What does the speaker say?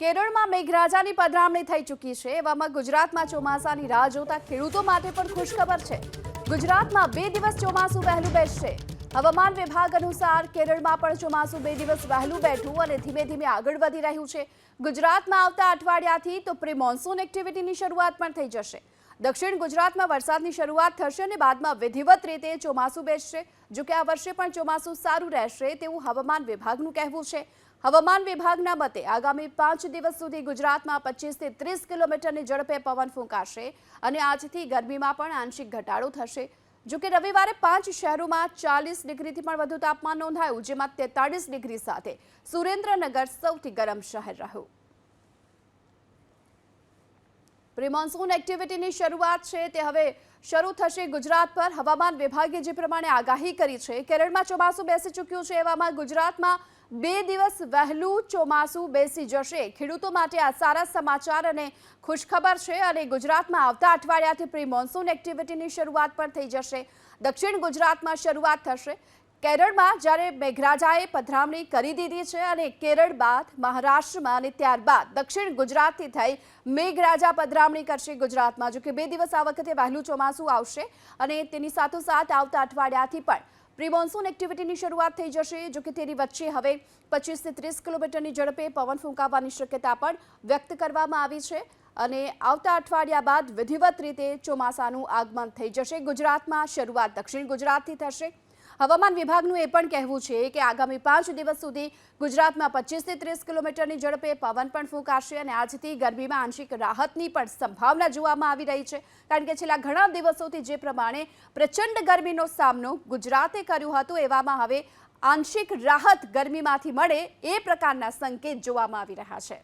કેરળમાં મેઘરાજાની પધરામણી થઈ ચૂકી છે. એવામાં ગુજરાતમાં ચોમાસાની રાહ જોતા ખેડૂતો માટે પણ ખુશખબર છે. ગુજરાતમાં બે દિવસ ચોમાસું વહેલું બેસશે. હવામાન વિભાગ અનુસાર કેરળમાં પણ ચોમાસું બે દિવસ વહેલું બેઠું અને ધીમે ધીમે આગળ વધી રહ્યું છે. ગુજરાતમાં આવતા અઠવાડિયાથી તો પ્રી મોન્સૂન એક્ટિવિટીની શરૂઆત પણ થઈ જશે. દક્ષિણ ગુજરાતમાં વરસાદની શરૂઆત થશે અને બાદમાં વિધિવત રીતે ચોમાસું બેસશે. જો કે આ વર્ષે પણ ચોમાસું સારું રહેશે તેવું હવામાન વિભાગનું કહેવું છે. હવામાન વિભાગના મતે આગામી પાંચ દિવસ સુધી ગુજરાતમાં પચીસથી ત્રીસ કિલોમીટરની ઝડપે પવન ફૂંકાશે અને આજથી ગરમીમાં પણ આંશિક ઘટાડો થશે. જો કે રવિવારે પાંચ શહેરોમાં ચાલીસ ડિગ્રીથી પણ વધુ તાપમાન નોંધાયું, જેમાં તેતાળીસ ડિગ્રી સાથે સુરેન્દ્રનગર સૌથી ગરમ શહેર રહ્યું. પ્રિમોન્સૂન એક્ટિવિટીની શરૂઆત છે, તે હવે શરૂ થશે ગુજરાત પર. હવામાન વિભાગે જે પ્રમાણે આગાહી કરી છે, કેરળમાં ચોમાસું બેસી ચૂક્યું છે, એવામાં ગુજરાતમાં બે દિવસ વહેલું ચોમાસું બેસી જશે. ખેડૂતો માટે આ સારા સમાચાર અને ખુશખબર છે અને ગુજરાતમાં આવતા અઠવાડિયાથી પ્રી મોન્સૂન એક્ટિવિટીની શરૂઆત પણ થઈ જશે. દક્ષિણ ગુજરાતમાં શરૂઆત થશે. કેરળમાં જ્યારે મેઘરાજાએ પધરામણી કરી દીધી છે અને કેરળ બાદ મહારાષ્ટ્રમાં અને ત્યારબાદ દક્ષિણ ગુજરાતથી થઈ મેઘરાજા પધરામણી કરશે ગુજરાતમાં જો કે બે દિવસ આ વખતે વહેલું ચોમાસું આવશે અને તેની સાથોસાથ આવતા અઠવાડિયાથી પણ પ્રી મોન્સૂન એક્ટિવિટીની શરૂઆત થઈ જશે જો કે તેની વચ્ચે હવે પચીસથી ત્રીસ કિલોમીટરની ઝડપે પવન ફૂંકાવાની શક્યતા પણ વ્યક્ત કરવામાં આવી છે અને આવતા અઠવાડિયા બાદ વિધિવત રીતે ચોમાસાનું આગમન થઈ જશે. ગુજરાતમાં શરૂઆત દક્ષિણ ગુજરાતથી થશે. હવામાન વિભાગનું એ પણ કહેવું છે કે આગામી પાંચ દિવસ સુધી ગુજરાતમાં પચીસથી ત્રીસ કિલોમીટરની ઝડપે પવન પણ ફૂંકાશે અને આજથી ગરમીમાં આંશિક રાહતની પણ સંભાવના જોવામાં આવી રહી છે. કારણ કે છેલ્લા ઘણા દિવસોથી જે પ્રમાણે પ્રચંડ ગરમીનો સામનો ગુજરાતે કર્યો હતો, એવામાં હવે આંશિક રાહત ગરમીમાંથી મળે એ પ્રકારના સંકેત જોવામાં આવી રહ્યા છે.